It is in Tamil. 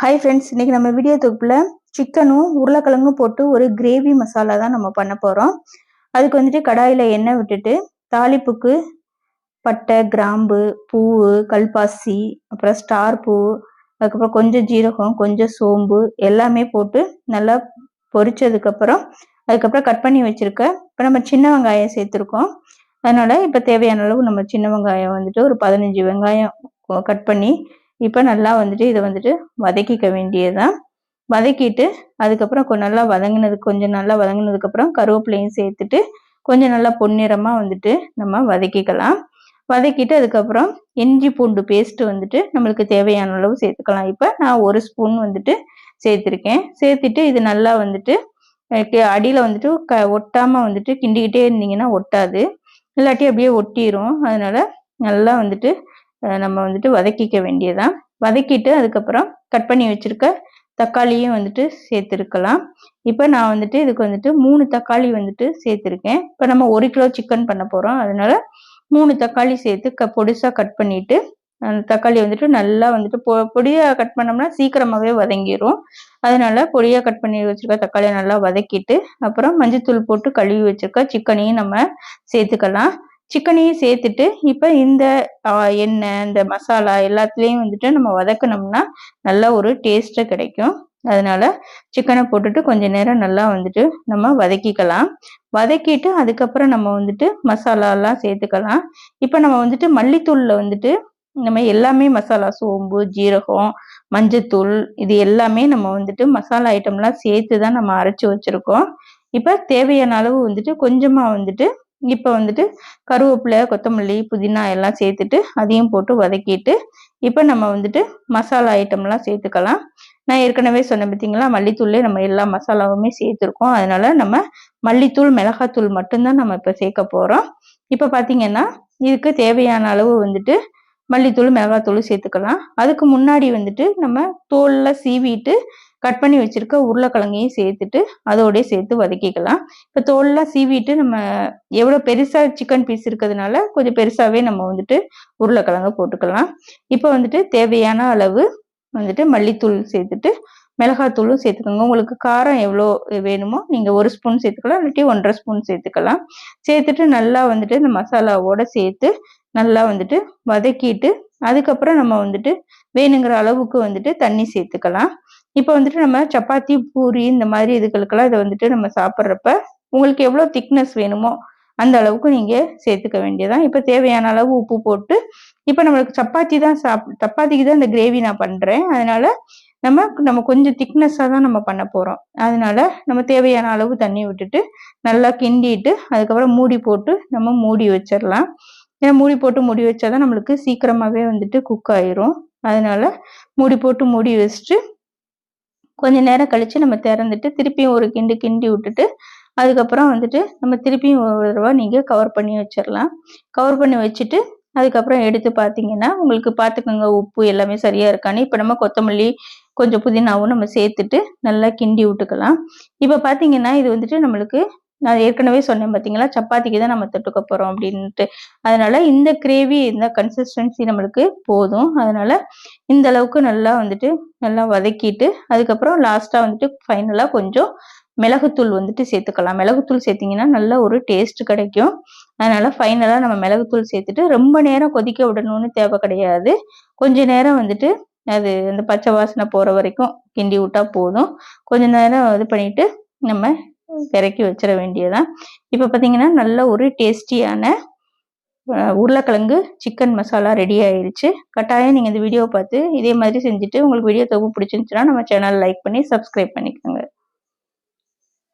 ஹாய் ஃப்ரெண்ட்ஸ் இன்னைக்கு நம்ம வீடியோ தொகுப்பில் சிக்கனும் உருளைக்கிழங்கும் போட்டு ஒரு கிரேவி மசாலா தான் நம்ம பண்ண போகிறோம் அதுக்கு வந்துட்டு கடாயில் எண்ணெய் விட்டுட்டு தாளிப்புக்கு பட்டை கிராம்பு பூவு கல்பாசி அப்புறம் ஸ்டார் பூ அதுக்கப்புறம் கொஞ்சம் ஜீரகம் கொஞ்சம் சோம்பு எல்லாமே போட்டு நல்லா பொரிச்சதுக்கப்புறம் அதுக்கப்புறம் கட் பண்ணி வச்சுருக்க இப்போ நம்ம சின்ன வெங்காயம் சேர்த்துருக்கோம். அதனால் இப்போ தேவையான அளவு நம்ம சின்ன வெங்காயம் வந்துட்டு ஒரு பதினஞ்சு வெங்காயம் கட் பண்ணி இப்போ நல்லா வந்துட்டு இதை வந்துட்டு வதக்கிக்க வேண்டியதுதான் வதக்கிட்டு அதுக்கப்புறம் நல்லா வதங்கினது கொஞ்சம் நல்லா வதங்கினதுக்கப்புறம் கருவேப்பிலையும் சேர்த்துட்டு கொஞ்சம் நல்லா பொன்னிறமாக வந்துட்டு நம்ம வதக்கிக்கலாம். வதக்கிட்டு அதுக்கப்புறம் இஞ்சி பூண்டு பேஸ்ட்டு வந்துட்டு நம்மளுக்கு தேவையான அளவு சேர்த்துக்கலாம். இப்போ நான் ஒரு ஸ்பூன் வந்துட்டு சேர்த்துருக்கேன். சேர்த்துட்டு இது நல்லா வந்துட்டு அடியில் வந்துட்டு க ஒட்டாமல் வந்துட்டு கிண்டிக்கிட்டே இருந்தீங்கன்னா ஒட்டாது. இல்லாட்டி அப்படியே ஒட்டிடும் அதனால் நல்லா வந்துட்டு நம்ம வந்துட்டு வதக்கிக்க வேண்டியதான் வதக்கிட்டு அதுக்கப்புறம் கட் பண்ணி வச்சுருக்க தக்காளியும் வந்துட்டு சேர்த்துருக்கலாம். இப்போ நான் வந்துட்டு இதுக்கு வந்துட்டு மூணு தக்காளி வந்துட்டு சேர்த்துருக்கேன். இப்போ நம்ம ஒரு கிலோ சிக்கன் பண்ண போகிறோம் அதனால மூணு தக்காளி சேர்த்து க பொடிசாக கட் பண்ணிவிட்டு அந்த தக்காளி வந்துட்டு நல்லா வந்துட்டு பொ பொடியாக கட் பண்ணோம்னா சீக்கிரமாகவே வதங்கிடும் அதனால பொடியாக கட் பண்ணி வச்சுருக்க தக்காளியை நல்லா வதக்கிட்டு அப்புறம் மஞ்சத்தூள் போட்டு கழுவி வச்சுருக்க சிக்கனையும் நம்ம சேர்த்துக்கலாம். சிக்கனையும் சேர்த்துட்டு இப்போ இந்த எண்ணெய் இந்த மசாலா எல்லாத்துலேயும் வந்துட்டு நம்ம வதக்கணும்னா நல்லா ஒரு டேஸ்ட்டு கிடைக்கும். அதனால சிக்கனை போட்டுட்டு கொஞ்ச நேரம் நல்லா வந்துட்டு நம்ம வதக்கிக்கலாம். வதக்கிட்டு அதுக்கப்புறம் நம்ம வந்துட்டு மசாலாலாம் சேர்த்துக்கலாம். இப்போ நம்ம வந்துட்டு மல்லித்தூளில் வந்துட்டு நம்ம எல்லாமே மசாலா சோம்பு ஜீரகம் மஞ்சத்தூள் இது எல்லாமே நம்ம வந்துட்டு மசாலா ஐட்டம்லாம் சேர்த்து தான் நம்ம அரைச்சி வச்சுருக்கோம். இப்போ தேவையான அளவு வந்துட்டு கொஞ்சமாக வந்துட்டு இப்போ வந்துட்டு கருவேப்பிலை கொத்தமல்லி புதினா எல்லாம் சேர்த்துட்டு அதையும் போட்டு வதக்கிட்டு இப்போ நம்ம வந்துட்டு மசாலா ஐட்டம்லாம் சேர்த்துக்கலாம். நான் ஏற்கனவே சொன்னேன் பார்த்தீங்களா மல்லித்தூள்லேயே நம்ம எல்லா மசாலாவுமே சேர்த்துருக்கோம். அதனால நம்ம மல்லித்தூள் மிளகாத்தூள் மட்டும்தான் நம்ம இப்போ சேர்க்க போகிறோம் இப்போ பார்த்தீங்கன்னா இதுக்கு தேவையான அளவு வந்துட்டு மல்லித்தூள் மிளகாத்தூள் சேர்த்துக்கலாம். அதுக்கு முன்னாடி வந்துட்டு நம்ம தோலில் சீவிட்டு கட் பண்ணி வச்சிருக்க உருளைக்கிழங்கையும் சேர்த்துட்டு அதோடய சேர்த்து வதக்கிக்கலாம். இப்போ தோல்லாம் சீவிட்டு நம்ம எவ்வளோ பெருசாக சிக்கன் பீஸ் இருக்கிறதுனால கொஞ்சம் பெருசாகவே நம்ம வந்துட்டு உருளைக்கிழங்கு போட்டுக்கலாம். இப்போ வந்துட்டு தேவையான அளவு வந்துட்டு மல்லித்தூள் சேர்த்துட்டு மிளகாத்தூளும் சேர்த்துக்கோங்க. உங்களுக்கு காரம் எவ்வளோ வேணுமோ நீங்கள் ஒரு ஸ்பூன் சேர்த்துக்கலாம் இல்லாட்டி ஒன்றரை ஸ்பூன் சேர்த்துக்கலாம். சேர்த்துட்டு நல்லா வந்துட்டு இந்த மசாலாவோட சேர்த்து நல்லா வந்துட்டு வதக்கிட்டு அதுக்கப்புறம் நம்ம வந்துட்டு வேணுங்கிற அளவுக்கு வந்துட்டு தண்ணி சேர்த்துக்கலாம். இப்போ வந்துட்டு நம்ம சப்பாத்தி பூரி இந்த மாதிரி இதுகளுக்கெல்லாம் இதை வந்துட்டு நம்ம சாப்பிட்றப்ப உங்களுக்கு எவ்வளோ திக்னஸ் வேணுமோ அந்த அளவுக்கு நீங்கள் சேர்த்துக்க வேண்டியதான் இப்போ தேவையான அளவு உப்பு போட்டு இப்போ நம்மளுக்கு சப்பாத்தி தான் சாப் சப்பாத்திக்கு தான் இந்த கிரேவி நான் பண்ணுறேன் அதனால நம்ம நம்ம கொஞ்சம் திக்னஸ்ஸாக தான் நம்ம பண்ண போகிறோம் அதனால நம்ம தேவையான அளவு தண்ணி விட்டுட்டு நல்லா கிண்டிட்டு அதுக்கப்புறம் மூடி போட்டு நம்ம மூடி வச்சிடலாம். ஏன்னா மூடி போட்டு மூடி வச்சாதான் நம்மளுக்கு சீக்கிரமாகவே வந்துட்டு குக் ஆயிரும். அதனால மூடி போட்டு மூடி வச்சுட்டு கொஞ்ச நேரம் கழித்து நம்ம திறந்துட்டு திருப்பியும் ஒரு கிண்டு கிண்டி விட்டுட்டு அதுக்கப்புறம் வந்துட்டு நம்ம திருப்பியும் ஒரு தடவை நீங்கள் கவர் பண்ணி வச்சிடலாம் கவர் பண்ணி வச்சுட்டு அதுக்கப்புறம் எடுத்து பார்த்தீங்கன்னா உங்களுக்கு பார்த்துக்கோங்க உப்பு எல்லாமே சரியாக இருக்கான்னு. இப்போ நம்ம கொத்தமல்லி கொஞ்சம் புதினாவும் நம்ம சேர்த்துட்டு நல்லா கிண்டி விட்டுக்கலாம். இப்போ பார்த்தீங்கன்னா இது வந்துட்டு நம்மளுக்கு நான் ஏற்கனவே சொன்னேன் பார்த்தீங்களா சப்பாத்திக்கு தான் நம்ம தொட்டுக்க போகிறோம் அப்படின்ட்டு அதனால இந்த கிரேவி இந்த கன்சிஸ்டன்சி நம்மளுக்கு போதும். அதனால இந்த அளவுக்கு நல்லா வந்துட்டு நல்லா வதக்கிட்டு அதுக்கப்புறம் லாஸ்ட்டாக வந்துட்டு ஃபைனலாக கொஞ்சம் மிளகுத்தூள் வந்துட்டு சேர்த்துக்கலாம். மிளகுத்தூள் சேர்த்திங்கன்னா நல்ல ஒரு டேஸ்ட் கிடைக்கும். அதனால ஃபைனலாக நம்ம மிளகுத்தூள் சேர்த்துட்டு ரொம்ப நேரம் கொதிக்க விடணும்னு தேவை கிடையாது. கொஞ்ச நேரம் வந்துட்டு அது அந்த பச்சை வாசனை போகிற வரைக்கும் கிண்டி விட்டா போதும். கொஞ்ச நேரம் இது பண்ணிட்டு நம்ம இறக்கி வச்சிட வேண்டியதான் இப்போ பார்த்தீங்கன்னா நல்ல ஒரு டேஸ்டியான உருளைக்கிழங்கு சிக்கன் மசாலா ரெடி ஆயிடுச்சு. கட்டாயம் நீங்கள் இந்த வீடியோவை பார்த்து இதே மாதிரி செஞ்சுட்டு உங்களுக்கு வீடியோ தொகுப்பு பிடிச்சிருந்துச்சுன்னா நம்ம சேனல் லைக் பண்ணி சப்ஸ்கிரைப் பண்ணிக்கோங்க.